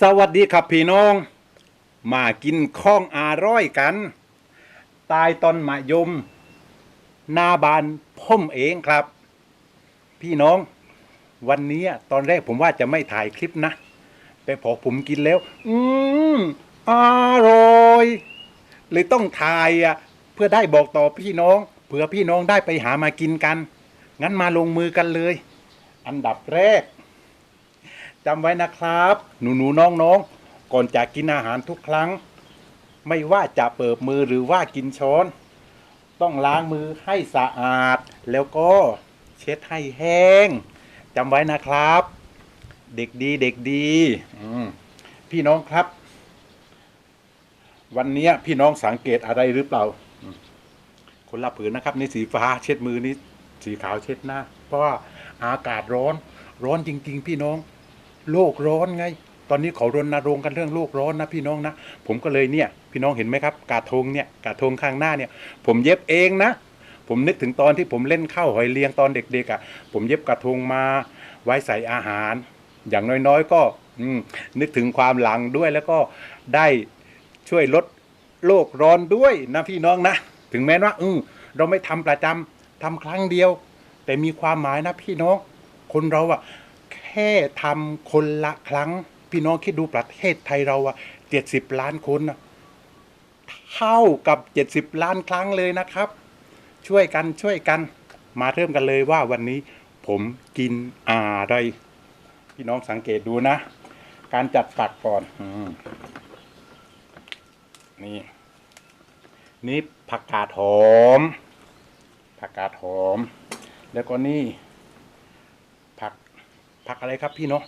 สวัสดีครับพี่น้อง มากินข้องอร้อยกัน ตายตอนมะยมหน้าบานพ่มเองครับ พี่น้อง วันนี้ตอนแรกผมว่าจะไม่ถ่ายคลิปนะ แต่พอผมกินแล้ว อืมอร่อยเลยต้องถ่ายอะ เพื่อได้บอกต่อพี่น้อง เผื่อพี่น้องได้ไปหามากินกัน งั้นมาลงมือกันเลย อันดับแรก จำไว้นะครับ หนูหนูน้องน้องๆก่อนจะกินอาหารทุกครั้ง ไม่ว่าจะเปิดมือหรือว่ากินช้อน ต้องล้างมือให้สะอาด แล้วก็เช็ดให้แห้งจำไว้นะครับ เด็กดีเด็กดีพี่น้องครับ วันนี้พี่น้องสังเกตอะไรหรือเปล่า คนละผืนนะครับนี่สีฟ้าเช็ดมือนี่สีขาวเช็ดหน้า เพราะว่าอากาศร้อน ร้อนจริง ๆ พี่น้อง โลกร้อนไง ตอนนี้เขารณรงค์กันเรื่องโลกร้อนนะพี่น้องนะ ผมก็เลยเนี่ย พี่น้องเห็นไหมครับ กาทงเนี่ยกาทงข้างหน้าเนี่ย ผมเย็บเองนะ ผมนึกถึงตอนที่ผมเล่นข้าวหอยเลียงตอนเด็กๆอะ่ะ ผมเย็บกระทงมาไว้ใส่อาหาร อย่างน้อยๆ ก็นึกถึงความหลังด้วยแล้วก็ได้ช่วยลดโลกร้อนด้วยนะพี่น้องนะ ถึงแม้ว่าอืมเราไม่ทำประจำทำครั้งเดียว แต่มีความหมายนะพี่น้อง คนเราอะ ค่ทำคนละครั้ง พี่น้องคิดดูประเทศไทยเราอะเจ็ดสิบล้านคนเท่ากับเจ็ดสิบล้านครั้งเลยนะครับ ช่วยกันช่วยกันมาเริ่มกันเลยว่าวันนี้ผมกินอะไร พี่น้องสังเกตดูนะ การจัดฝักก่อนอนี่ นี่ผักกาดหอม ผักกาดหอม แล้วก็นี่ ผัก ผักอะไรครับพี่เนาะ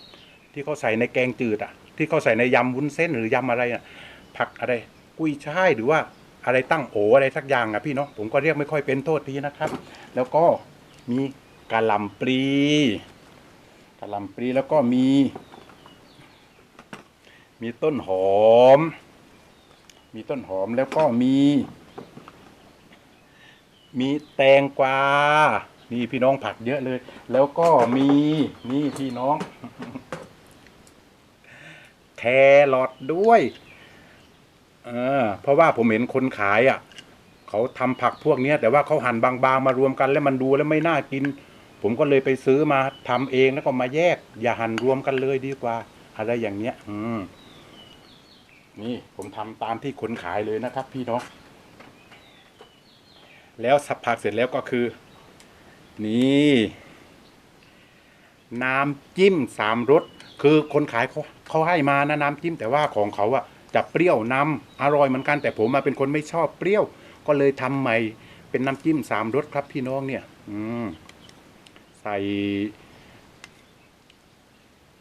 ที่เขาใส่ในแกงจืดอะ ที่เขาใส่ในยำวุ้นเส้นหรือยำอะไรอะผักอะไรกุ้ยช่ายหรือว่าอะไรตั้งโออะไรสักอย่างอะพี่เนาะผมก็เรียกไม่ค่อยเป็นโทษทีนะครับ แล้วก็มีกะหล่ำปลีกะหล่ำปลีแล้วก็มี มีต้นหอม มีต้นหอมแล้วก็มี มีแตงกวา นี่พี่น้องผักเยอะเลย แล้วก็มีนี่พี่น้อง แครอทด้วยเออเพราะว่าผมเห็นคนขายอะ เขาทำผักพวกเนี้ย แต่ว่าเขาหั่นบางๆมารวมกันแล้วมันดูแล้วไม่น่ากิน ผมก็เลยไปซื้อมาทำเองแล้วก็มาแยก อย่าหั่นรวมกันเลยดีกว่า อะไรอย่างเงี้ย อืมนี่ผมทำตามที่คนขายเลยนะครับ พี่น้อง แล้วสับผักเสร็จแล้วก็คือ นี่ น้ำจิ้มสามรสคือคนขายเขาเขาให้มานะน้ำจิ้มแต่ว่าของเขาอะจะเปรี้ยวนำอร่อยเหมือนกันแต่ผมมาเป็นคนไม่ชอบเปรี้ยว ก็เลยทำใหม่เป็นน้ำจิ้มสามรสครับพี่น้องเนี่ย อืมใส่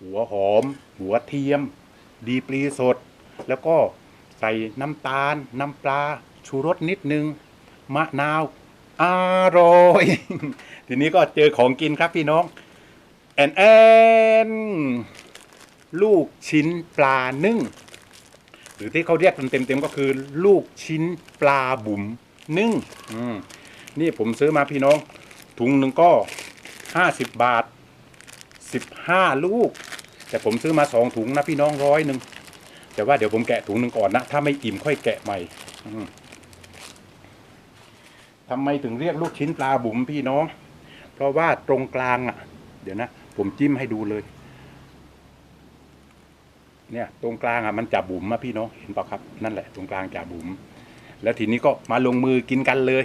หัวหอม หัวเทียม ดีปลีสด แล้วก็ใส่น้ำตาล น้ำปลา ชูรสนิดนึง มะนาว อร่อย ทีนี้ก็เจอของกินครับพี่น้อง แอนแอนลูกชิ้นปลานึ่ง หรือที่เขาเรียกเต็มๆก็คือ ลูกชิ้นปลาบุ๋มนึ่งอืมนี่ผมซื้อมาพี่น้อง ถุงหนึ่งก็ห้าสิบบาทสิบห้าลูก แต่ผมซื้อมาสองถุงนะพี่น้องร้อยหนึ่งแต่ว่าเดี๋ยวผมแกะถุงหนึ่งก่อนนะ ถ้าไม่อิ่มค่อยแกะใหม่อื ทำไมถึงเรียกลูกชิ้นปลาบุ๋มพี่น้อง เพราะว่าตรงกลางอะ เดี๋ยวนะ ผมจิ้มให้ดูเลย เนี่ย ตรงกลางอะมันจะบุ๋มอะพี่น้องเห็นปล่าครับ นั่นแหละตรงกลางจะบุ๋มแล้วทีนี้ก็มาลงมือกินกันเลย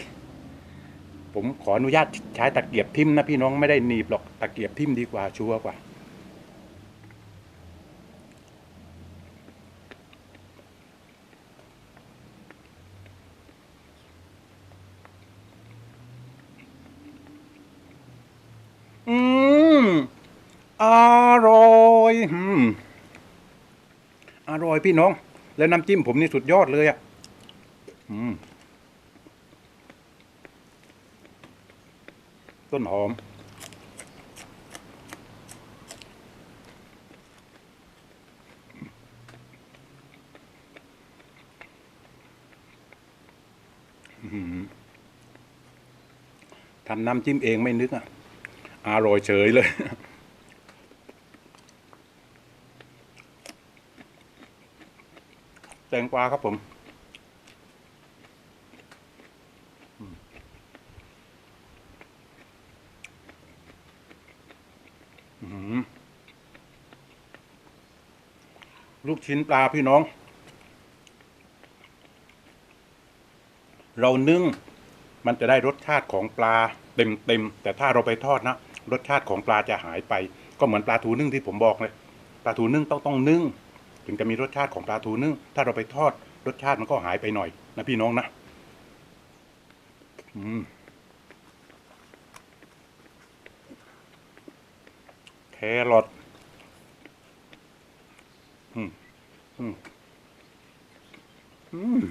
ผมขออนุญาตใช้ตะเกียบทิ่มนะพี่น้องไม่ได้หนีบหรอกตะเกียบทิ่มดีกว่าชัวร์กว่า อืม อร่อยอืม ยพี่น้อง แล้วน้ำจิ้มผมนี่สุดยอดเลยอะต้นหอม ทำน้ำจิ้มเองไม่นึกอะ อร่อยเฉยเลย แตงกวาครับผมลูกชิ้นปลาพี่น้อง เรานึ่งมันจะได้รสชาติของปลาเต็มเต็มๆแต่ถ้าเราไปทอดนะรสชาติของปลาจะหายไป ก็เหมือนปลาทูนึ่งที่ผมบอกเลย ปลาทูนึ่งต้องต้องนึ่ง ถึงจะมีรสชาติของปลาทูนึ่งถ้าเราไปทอดรสชาติมันก็หายไปหน่อยนะพี่น้องนะอืมแครอทอืมอืมอืม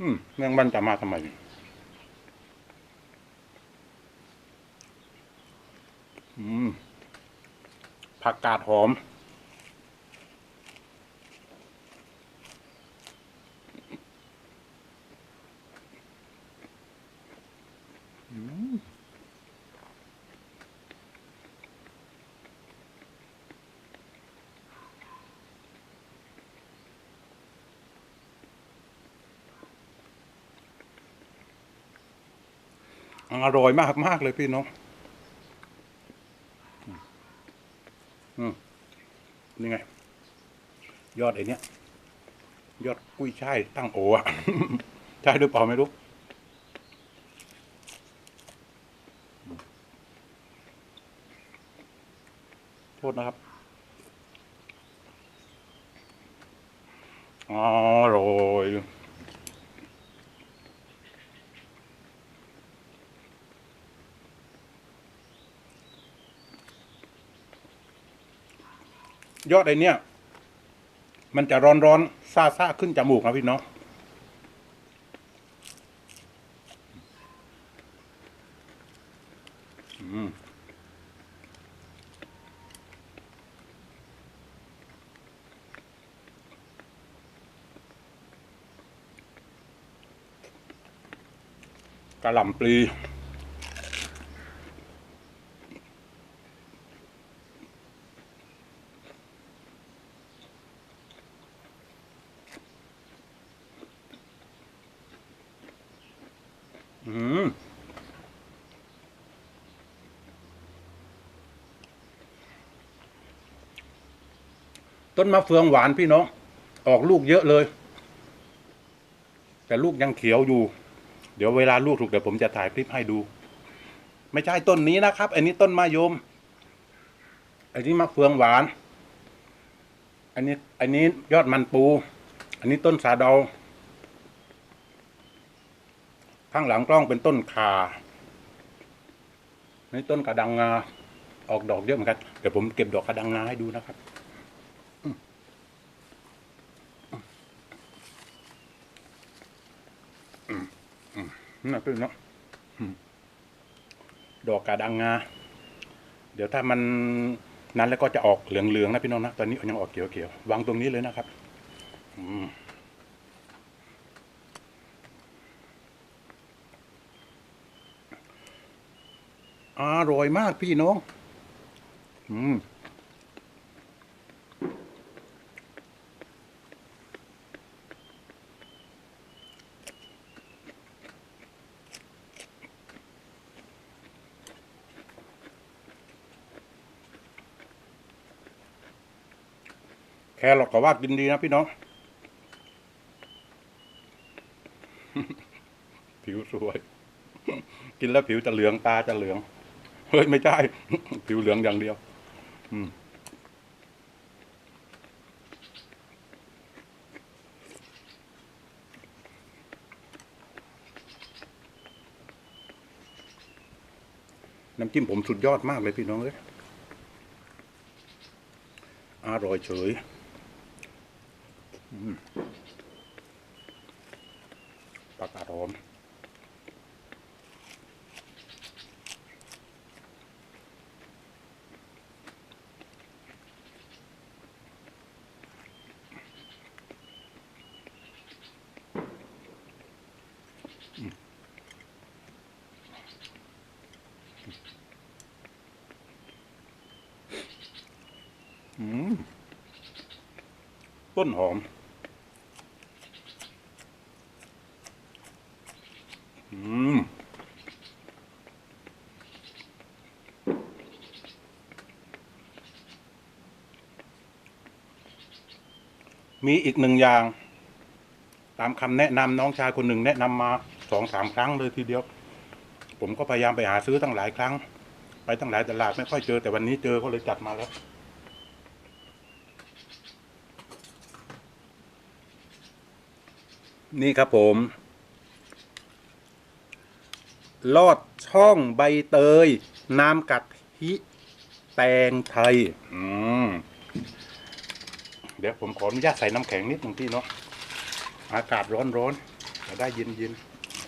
อืมแมงมันจะมาทำไม อืม ผักกาดหอม อร่อยมากมากเลยพี่น้อง อืม ยังไง ยอดไอ้นี้ยอดกุ้ยช่ายตั้งโอะใช่หรือเปล่าไม่รู้โทษนะครับอร่อย ยอดไอเนี้ยมันจะร้อนร้อนซาซาขึ้นจมูกนะพี่น้องกระหล่ำปลี อืม ต้นมะเฟืองหวานพี่น้อง ออกลูกเยอะเลย แต่ลูกยังเขียวอยู่ เดี๋ยวเวลาลูกถูกเดี๋ยวผมจะถ่ายคลิปให้ดู ไม่ใช่ต้นนี้นะครับ อันนี้ต้นมะยม อันนี้มะเฟืองหวาน อันนี้ อันนี้ยอดมันปู อันนี้ต้นสาเดาข้างหลังกล้องเป็นต้นขานี่ต้นกระดังงา ออกดอกเยอะเหมือนกัน เดี๋ยวผมเก็บดอกกระดังงาให้ดูนะครับอืมอืมอืม น่าเป็นเนาะดอกกระดังงา เดี๋ยวถ้ามันนั้นแล้วก็จะออกเหลืองๆนะพี่น้องนะ ตอนนี้ยังออกเขียวๆ วางตรงนี้เลยนะครับอืมอร่อยมากพี่น้อง อืม รอทก็ว่ากินดีนะพี่น้องผิวสวย กินแล้วผิวจะเหลืองตาจะเหลือง เฮ้ยไม่ใช่ ผิวเหลืองอย่างเดียว อืมน้ำจิ้มผมสุดยอดมากเลยพี่น้องเอ้ยอร่อยเฉยอืมปลากาดหอม อ อืม ต้นหอมอืมมีอีกหนึ่งอย่าง ตามคำแนะนำน้องชายคนหนึ่งแนะนำมาสองสามครั้งเลยทีเดียว ผมก็พยายามไปหาซื้อตั้งหลายครั้ง ไปตั้งหลายตลาดไม่ค่อยเจอแต่วันนี้เจอก็เลยจัดมาแล้ว นี่ครับผม ลอดช่องใบเตย น้ำกะทิแตงไทย อืม เดี๋ยวผมขออนุญาตใส่น้ำแข็งนิดหนึ่งพี่เนาะ อากาศร้อนร้อนๆจะได้เย็นเย็น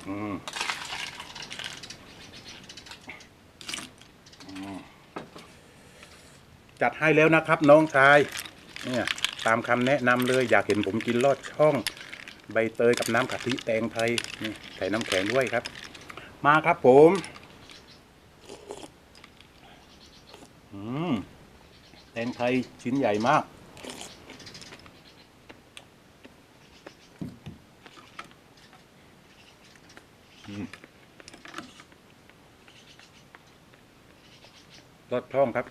อืมจัดให้แล้วนะครับน้องชาย เนี่ย ตามคำแนะนำเลยอยากเห็นผมกินลอดช่อง ใบเตยกับน้ำกะทิแตงไทยนี่ใส่น้ำแข็งด้วยครับ มาครับผมอืมแตงไทยชิ้นใหญ่มากรสช่องครับ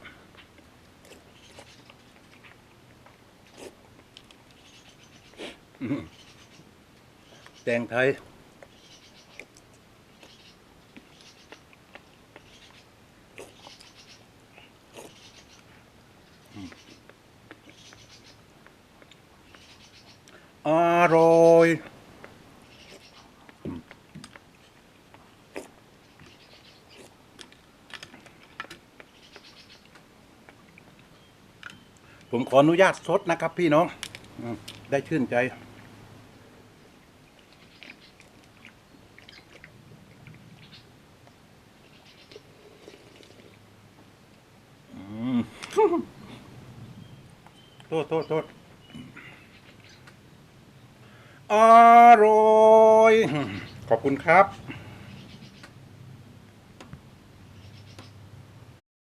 อืม แตงไทย อร่อยผมขออนุญาตซดนะครับพี่น้อง ได้ชื่นใจ อืม โท ษโทษโทษอร่อย ขอบคุณครับ